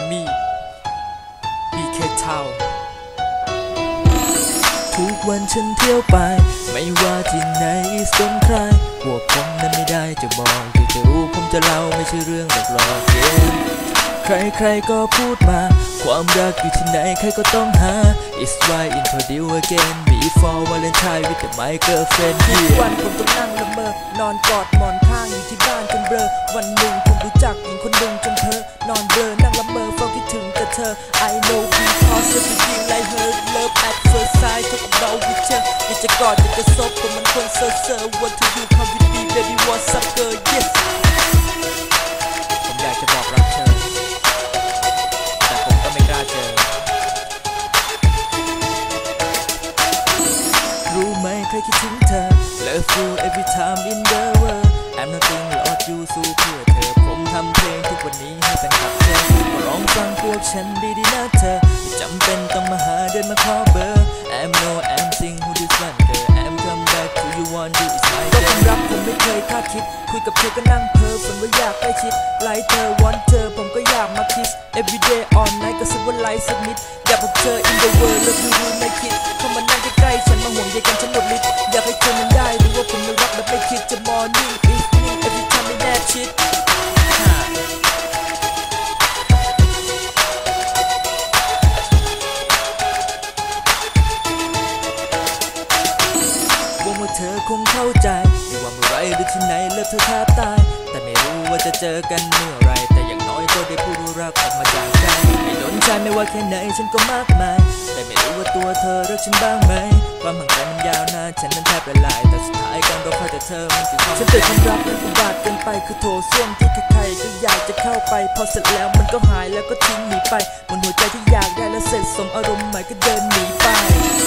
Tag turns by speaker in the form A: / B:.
A: มมี่บีเคทาว
B: ทุกวันฉันเที่ยวไป ไม่ว่าที่ไหนสนใครพวกผมนั้นไม่ได้จะบอกที่จะรู้ผมจะเล่าไม่ใช่เรื่องหลอกหลอกเย็นใครๆก็พูดมา ความรักอยู่ที่ไหนใครก็ต้องหา It's why introduce again before Valentine with my girlfriend
C: ทุก
B: here
C: วันผมต้องนั่งละเมอนอนกอดหมอนข้างอยู่ที่บ้านจนเบลอวันหนึ่งผมรู้จักหญิงคนหนึ่งจนเธอนอนเบลอนั่งละ เมอเฝ้าคิดถึงแต่เธอ I know because everything like her love at first sight ทุกเราวิเธออยากจะกอดอยากจะซบผมมันคนเซอร์เซอร์ want to you come with me baby what's up girl yes
A: ผมอยากจะบอกรักเธอ แต่ผมก็ไม่กล้าเจอ
B: รู้ไหมใครคิดถึงเธอ Love you every time in the world I'm nothing without you สู้เพื่อเธอ ผมทำเพลงทุกวันนี้ให้แฟนคลับเธอมาร้องฟังพวกฉันดีๆนะเธอไม่จำเป็นต้องมาหาเดินมาขอเบอร์ I'm no I'm sing who this one girl I'm come back to you one day it's my
C: ก็ค
B: turn
C: วามรักผมไม่เคยคาดคิด คุยกับเธอก็นั่งเพ้อฝันว่าอยากใกล้ชิดไลค์เธอวอนเธอผมก็อยากมาคิส everyday all night ก็สึกว่าไลค์สักนิดอยากพบเธอ in the world แล้วคือรู้ไม่คิดเข้ามานั่งใกล้ๆฉันมาห่วงใยกันฉันหมดฤทธิ์อยากให้เธอมันได้รู้ว่าผมไม่รักแบบไม่คิดจะ morning evening every
B: ธอคงเข้าใจ ไม่ว่าเมื่อไรหรือที่ไหนเลิกเธอแทบตาย แต่ไม่รู้ว่าจะเจอกันเมื่อไร แต่อย่างน้อยก็ได้พูดว่ารักออกมาจากใจไม่โดนใจไม่ว่าแค่ไหนฉันก็มากมาย แต่ไม่รู้ว่าตัวเธอรักฉันบ้างไหม ความห่างไกลมันยาวนานฉันนั้นแทบละลาย แต่สุดท้ายการรอคอยแต่เธอมันคือความ
C: ฉันเตือนความรักมันอุบาทเกินไปคือโถส้วมที่ใครๆก็อยากจะเข้าไป พอเสร็จแล้วมันก็หายแล้วก็ทิ้งหนีไปเหมันหัวใจที่อยากได้แล้วเสร็จสมอารมณ์ใหม่ก็เดินหนีไป